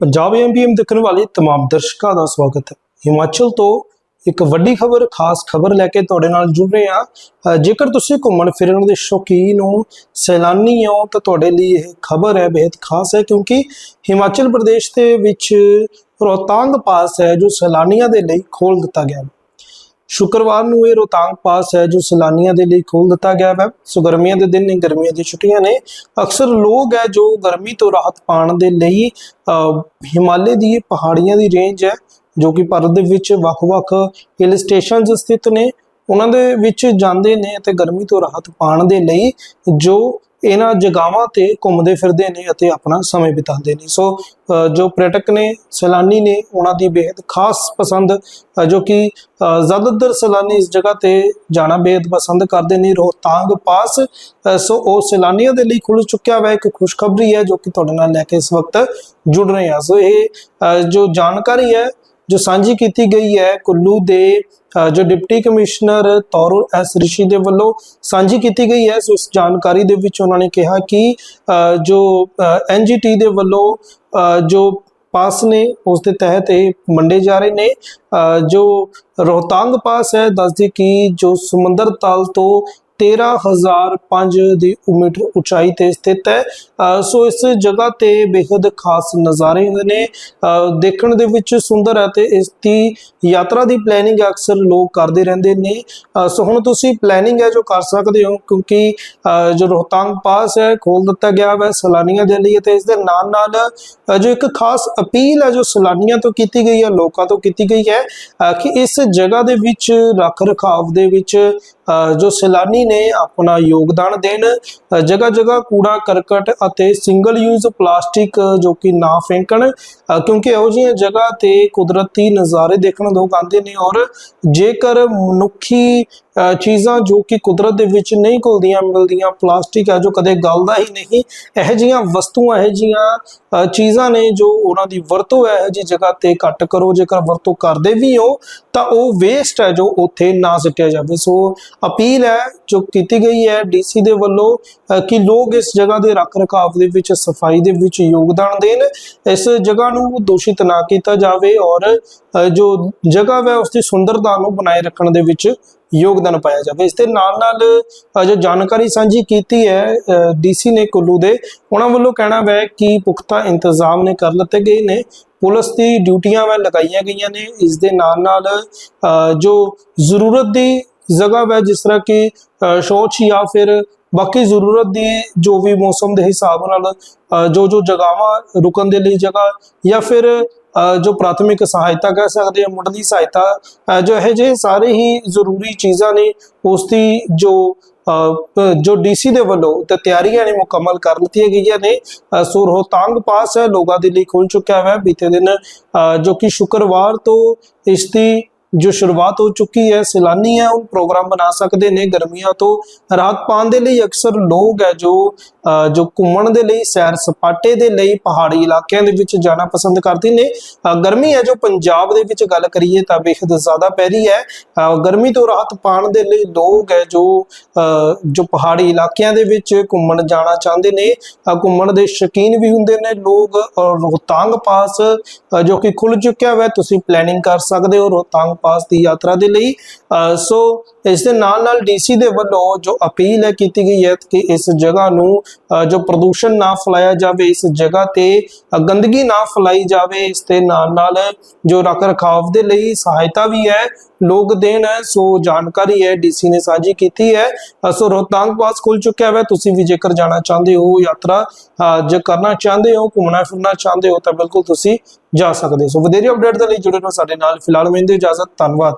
ਪੰਜਾਬ ਐਮਬੀਐਮ ਦੇਖਣ ਵਾਲੇ तमाम ਦਰਸ਼ਕਾਂ ਦਾ ਸਵਾਗਤ ਹੈ। ਹਿਮਾਚਲ ਤੋਂ ਇੱਕ ਵੱਡੀ ਖਬਰ, ਖਾਸ ਖਬਰ ਲੈ ਕੇ ਤੁਹਾਡੇ ਨਾਲ ਜੁੜ ਰਹੇ ਆ ਜੇਕਰ ਤੁਸੀਂ ਘੁੰਮਣ ਫਿਰਨ ਦੇ ਸ਼ੌਕੀਨ ਹੋ, ਸੈਲਾਨੀ ਹੋ, ਤਾਂ ਤੁਹਾਡੇ ਲਈ ਇਹ ਖਬਰ ਹੈ ਬਹੁਤ ਖਾਸ ਹੈ ਕਿਉਂਕਿ ਹਿਮਾਚਲ ਪ੍ਰਦੇਸ਼ ਦੇ ਵਿੱਚ ਰੋਤਾਂਗ ਪਾਸ ਹੈ, ਜੋ ਸੈਲਾਨੀਆਂ ਦੇ ਲਈ ਖੋਲ ਦਿੱਤਾ ਗਿਆ। ਸ਼ੁੱਕਰਵਾਰ ਨੂੰ ਇਹ ਰੋਹਤਾਂਗ ਪਾਸ ਹੈ ਜੋ ਸੈਲਾਨੀਆਂ ਦੇ ਲਈ ਖੋਲ ਦਿੱਤਾ ਗਿਆ ਹੈ। ਸੋ ਗਰਮੀਆਂ ਦੇ ਦਿਨ ਨੇ ਗਰਮੀਆਂ ਦੀਆਂ ਛੁੱਟੀਆਂ ਨੇ। ਅਕਸਰ ਲੋਕ ਹੈ ਜੋ ਗਰਮੀ ਤੋਂ ਰਾਹਤ ਪਾਉਣ ਦੇ ਲਈ ਅ, ਹਿਮਾਲੇ ਦੀ ਪਹਾੜੀਆਂ ਦੀ ਰੇਂਜ ਹੈ ਜੋ ਕਿ ਭਾਰਤ ਦੇ ਵਿੱਚ ਵੱਖ-ਵੱਖ ਹਿਲ ਸਟੇਸ਼ਨਸ ਸਥਿਤ ਨੇ। ਉਹਨਾਂ ਦੇ ਵਿੱਚ ਜਾਂਦੇ ਨੇ ਅਤੇ ਗਰਮੀ ਤੋਂ ਰਾਹਤ ਪਾਉਣ ਦੇ ਲਈ ਜੋ ਇਹਨਾਂ ਜਗਾਵਾਂ ਤੇ ਘੁੰਮਦੇ ਫਿਰਦੇ ਨੇ ਅਤੇ ਆਪਣਾ ਸਮੇਂ ਬਿਤਾਉਂਦੇ ਨੇ। ਸੋ ਜੋ ਪ੍ਰੇਟਕ ਨੇ, ਸੈਲਾਨੀ ਨੇ, ਉਹਨਾਂ ਦੀ ਬੇहद ਖਾਸ ਪਸੰਦ ਜੋ ਕਿ ਜ਼ਿਆਦਾਤਰ ਸੈਲਾਨੀ ਇਸ ਜਗ੍ਹਾ ਤੇ ਜਾਣਾ ਬੇहद ਪਸੰਦ ਕਰਦੇ ਨੇ ਰੋਹਤਾਂਗ ਪਾਸ। ਸੋ, ਉਹ ਸੈਲਾਨੀਆਂ ਦੇ ਲਈ ਖੁੱਲ ਚੁੱਕਿਆ ਹੈ ਇੱਕ ਖੁਸ਼ਖਬਰੀ ਹੈ ਜੋ ਕਿ ਤੁਹਾਡੇ ਨਾਲ ਲੈ ਕੇ ਇਸ ਵਕਤ ਜੁੜ ਰਹੇ ਹਾਂ। ਸੋ, ਇਹ ਜੋ ਜਾਣਕਾਰੀ ਹੈ ਜੋ ਸਾਂਝੀ ਕੀਤੀ ਗਈ ਹੈ ਕੁੱਲੂ ਦੇ ਜੋ ਡਿਪਟੀ ਕਮਿਸ਼ਨਰ ਤੌਰ ਐਸ ਰਿਸ਼ੀ ਦੇ ਵੱਲੋਂ ਸਾਂਝੀ ਕੀਤੀ ਗਈ ਹੈ ਸੋ ਇਸ ਜਾਣਕਾਰੀ ਦੇ ਵਿੱਚ ਉਹਨਾਂ ਨੇ ਕਿਹਾ ਕਿ ਅ, ਜੋ ਐਨਜੀਟੀ ਦੇ ਵੱਲੋਂ ਅ, ਜੋ ਪਾਸ ਨੇ ਉਸ ਦੇ ਤਹਿਤ ਇਹ ਮੰਡੇ ਜਾ ਰਹੇ ਨੇ। ਅ, ਜੋ ਰੋਹਤਾਂਗ ਪਾਸ ਹੈ ਦੱਸਦੀ ਕਿ ਜੋ ਸਮੁੰਦਰ ਤਲ ਤੋਂ 13005 ਦੀ ਮੀਟਰ ਉਚਾਈ ਤੇ ਸਥਿਤ ਹੈ। ਸੋ ਇਸ ਜਗ੍ਹਾ ਤੇ ਬੇहद ਖਾਸ ਨਜ਼ਾਰੇ ਹੁੰਦੇ ਨੇ ਦੇਖਣ ਦੇ ਵਿੱਚ ਸੁੰਦਰ ਹੈ ਤੇ ਇਸ ਦੀ ਯਾਤਰਾ ਦੀ ਪਲੈਨਿੰਗ ਅਕਸਰ ਲੋਕ ਕਰਦੇ ਰਹਿੰਦੇ ਨੇ। ਸੋ ਹੁਣ ਤੁਸੀਂ ਪਲੈਨਿੰਗ ਹੈ ਜੋ ਕਰ ਸਕਦੇ ਹੋ ਕਿਉਂਕਿ ਅ, ਜੋ ਰੋਹਤਾਂਗ ਪਾਸ ਹੈ ਖੋਲ ਦਿੱਤਾ ਗਿਆ ਹੈ ਸੈਲਾਨੀਆਂ ਦੇ ਲਈ ਤੇ ਇਸ ਦੇ ਨਾਲ ਨਾਲ ਜੋ ਇੱਕ ਖਾਸ ਅਪੀਲ ਹੈ ਜੋ ਸੈਲਾਨੀਆਂ ਤੋਂ ਕੀਤੀ ਗਈ ਹੈ ਲੋਕਾਂ ਤੋਂ ਕੀਤੀ ਗਈ ਹੈ ਕਿ ਇਸ ਜਗ੍ਹਾ ਦੇ ਵਿੱਚ ਰੱਖ ਰਖਾਵ ਦੇ ਵਿੱਚ ਅ, ਜੋ ਸੈਲਾਨੀ ਨੇ ਆਪਣਾ ਯੋਗਦਾਨ ਦੇਣ ਜਗ੍ਹਾ ਜਗ੍ਹਾ ਕੂੜਾ, ਕਰਕਟ ਅਤੇ ਸਿੰਗਲ ਯੂਜ਼ ਪਲਾਸਟਿਕ ਜੋ ਕਿ ਨਾ ਫੇਂਕਣ ਕਿਉਂਕਿ ਇਹੋ ਜਿਹੀਆਂ ਜਗ੍ਹਾ ਤੇ ਕੁਦਰਤੀ ਨਜ਼ਾਰੇ ਦੇਖਣ ਲੋਕ ਆਉਂਦੇ ਨੇ ਔਰ ਜੇਕਰ ਮਨੁੱਖੀ ਚੀਜ਼ਾਂ ਜੋ ਕਿ ਕੁਦਰਤ ਦੇ ਵਿੱਚ ਨਹੀਂ ਘੁਲਦੀਆਂ ਮਿਲਦੀਆਂ ਪਲਾਸਟਿਕ ਹੈ ਜੋ ਕਦੇ ਗਲਦਾ ਹੀ ਨਹੀਂ। ਇਹੋ ਜਿਹੀਆਂ ਵਸਤੂਆਂ ਇਹੋ ਜਿਹੀਆਂ ਚੀਜ਼ਾਂ ਨੇ ਜੋ ਉਹਨਾਂ ਦੀ ਵਰਤੋਂ ਹੈ ਇਹੋ ਜਗ੍ਹਾ ਤੇ ਘੱਟ ਕਰੋ। ਜੇਕਰ ਵਰਤੋਂ ਕਰਦੇ ਵੀ ਹੋ ਤਾਂ ਉਹ ਵੇਸਟ ਹੈ ਜੋ ਉੱਥੇ ਨਾ ਸਿੱਟਿਆ ਜਾਵੇ। ਸੋ ਅਪੀਲ ਹੈ ਜੋ ਕੀਤੀ ਗਈ ਹੈ ਡੀਸੀ ਦੇ ਵੱਲੋਂ ਅ, ਕਿ ਲੋਕ ਇਸ ਜਗ੍ਹਾ ਦੇ ਰੱਖ ਰਖਾਵ ਦੇ ਵਿੱਚ ਸਫ਼ਾਈ ਦੇ ਵਿੱਚ ਯੋਗਦਾਨ ਦੇਣ। ਇਸ ਜਗ੍ਹਾ ਨੂੰ ਦੂਸ਼ਿਤ ਨਾ ਕੀਤਾ ਜਾਵੇ ਔਰ ਜੋ ਜਗ੍ਹਾ ਹੈ ਉਸ ਦੀ ਸੁੰਦਰਤਾ ਨੂੰ ਬਣਾਏ ਰੱਖਣ ਦੇ ਵਿੱਚ ਯੋਗਦਾਨ ਪਾਇਆ ਜਾਵੇ। ਇਸ ਦੇ ਨਾਲ ਨਾਲ ਜੋ ਜਾਣਕਾਰੀ ਸਾਂਝੀ ਕੀਤੀ ਹੈ ਡੀਸੀ ਨੇ ਕੁੱਲੂ ਦੇ ਉਹਨਾਂ ਵੱਲੋਂ ਕਹਿਣਾ ਹੈ ਕਿ ਪੁਖਤਾ ਇੰਤਜ਼ਾਮ ਨੇ ਕਰ ਲਿੱਤੇ ਗਏ ਨੇ। ਪੁਲਿਸ ਦੀ ਡਿਊਟੀਆਂ ਵੈ ਲਗਾਈਆਂ ਗਈਆਂ ਨੇ। ਇਸ ਦੇ ਨਾਲ ਨਾਲ ਜੋ ਜ਼ਰੂਰਤ ਦੀ ਜਗ੍ਹਾ ਹੈ ਜਿਸ ਤਰ੍ਹਾਂ ਕਿ ਅ, ਸ਼ੌਚ ਜਾਂ ਫਿਰ ਬਾਕੀ ਜ਼ਰੂਰਤ ਦੀ ਜੋ ਵੀ ਮੌਸਮ ਦੇ ਹਿਸਾਬ ਨਾਲ ਜੋ ਜੋ ਜਗ੍ਹਾਵਾਂ ਰੁਕਣ ਦੇ ਲਈ ਜਗ੍ਹਾ ਜਾਂ ਫਿਰ ਜੋ ਪ੍ਰਾਥਮਿਕ ਸਹਾਇਤਾ ਕਹਿ ਸਕਦੇ ਹਾਂ ਮੁੱਢਲੀ ਸਹਾਇਤਾ ਜੋ ਇਹ ਜੇ ਸਾਰੇ ਹੀ ਜ਼ਰੂਰੀ ਚੀਜ਼ਾਂ ਨੇ ਉਸ ਦੀ ਜੋ ਅ, ਪ- ਜੋ ਡੀਸੀ ਦੇ ਵੱਲੋਂ ਤੇ ਤਿਆਰੀਆਂ ਨੇ ਮੁਕੰਮਲ ਕਰ ਲਿੱਤੀਆਂ ਗਈਆਂ ਨੇ ਸੋ ਰੋਹਤਾਂਗ ਪਾਸ ਹੈ ਲੋਕਾਂ ਦੇ ਲਈ ਖੁੱਲ ਚੁੱਕਿਆ ਹੈ ਬੀਤੇ ਦਿਨ ਜੋ ਕਿ ਸ਼ੁੱਕਰਵਾਰ ਤੋਂ ਇਸ ਦੀ ਜੋ ਸ਼ੁਰੂਆਤ ਹੋ ਚੁੱਕੀ ਹੈ, ਸੈਲਾਨੀ ਹੈ, ਉਹ ਪ੍ਰੋਗਰਾਮ ਬਣਾ ਸਕਦੇ ਨੇ ਗਰਮੀਆਂ ਤੋਂ। ਰਾਹਤ ਪਾਉਣ ਦੇ ਲਈ ਅਕਸਰ ਲੋਕ ਹੈ ਜੋ ਜੋ ਘੁੰਮਣ ਦੇ ਲਈ, ਸੈਰ ਸਪਾਟੇ ਦੇ ਲਈ ਪਹਾੜੀ ਇਲਾਕਿਆਂ ਦੇ ਵਿੱਚ ਜਾਣਾ ਪਸੰਦ ਕਰਦੇ ਨੇ। ਗਰਮੀ ਹੈ ਜੋ ਪੰਜਾਬ ਦੇ ਵਿੱਚ ਗੱਲ ਕਰੀਏ ਤਾਂ ਬੇहद ਜ਼ਿਆਦਾ ਪੈ ਰਹੀ ਹੈ। ਗਰਮੀ ਤੋਂ ਰਾਹਤ ਪਾਉਣ ਦੇ ਲਈ ਲੋਕ ਹੈ ਜੋ ਜੋ ਪਹਾੜੀ ਇਲਾਕਿਆਂ ਦੇ ਵਿੱਚ ਘੁੰਮਣ ਜਾਣਾ ਚਾਹੁੰਦੇ ਨੇ। ਘੁੰਮਣ ਦੇ ਸ਼ੌਕੀਨ ਵੀ ਹੁੰਦੇ ਨੇ ਲੋਕ। ਰੋਹਤਾਂਗ ਪਾਸ ਜੋ ਕਿ ਖੁੱਲ ਚੁੱਕਿਆ ਹੈ ਤੁਸੀਂ ਪਲੈਨਿੰਗ ਕਰ ਸਕਦੇ ਹੋ ਰੋਹਤਾਂਗ ਪਾਸ ਦੀ ਯਾਤਰਾ ਦੇ ਲਈ। ਸੋ ਇਸ ਦੇ ਨਾਲ ਨਾਲ ਡੀਸੀ ਦੇ ਵੱਲੋਂ ਜੋ ਅਪੀਲ ਹੈ ਕੀਤੀ ਗਈ ਹੈ ਕਿ ਇਸ ਜਗ੍ਹਾ ਨੂੰ ਜੋ ਪ੍ਰਦੂਸ਼ਣ ਨਾ ਫੈਲਾਇਆ ਜਾਵੇ, ਇਸ ਜਗ੍ਹਾ ਤੇ ਗੰਦਗੀ ਨਾ ਫੈਲਾਈ ਜਾਵੇ, ਇਸ ਦੇ ਨਾਲ ਨਾਲ ਜੋ ਰੱਖ ਰਖਾਵ ਦੇ ਲਈ ਸਹਾਇਤਾ ਵੀ ਹੈ, ਲੋਕ ਦੇਣ ਹੈ, ਸੋ ਜਾਣਕਾਰੀ ਹੈ ਡੀਸੀ ਨੇ ਸਾਂਝੀ ਕੀਤੀ ਹੈ। ਸੋ ਰੋਹਤਾਂਗ ਪਾਸ ਖੁੱਲ ਚੁੱਕਿਆ ਹੈ ਤੁਸੀਂ ਵੀ ਜੇਕਰ ਜਾਣਾ ਚਾਹੁੰਦੇ ਹੋ ਯਾਤਰਾ ਜੇ ਕਰਨਾ ਚਾਹੁੰਦੇ ਹੋ ਘੁੰਮਣਾ ਫਿਰਨਾ ਚਾਹੁੰਦੇ ਹੋ, ਤਾਂ ਬਿਲਕੁਲ ਤੁਸੀਂ ਜਾ ਸਕਦੇ ਸੋ ਵਧੇਰੇ ਅਪਡੇਟ ਦੇ ਲਈ ਜੁੜੇ ਰਹੋ ਸਾਡੇ ਨਾਲ। ਫਿਲਹਾਲ ਮੈਨੂੰ ਇਜਾਜ਼ਤ। ਧੰਨਵਾਦ।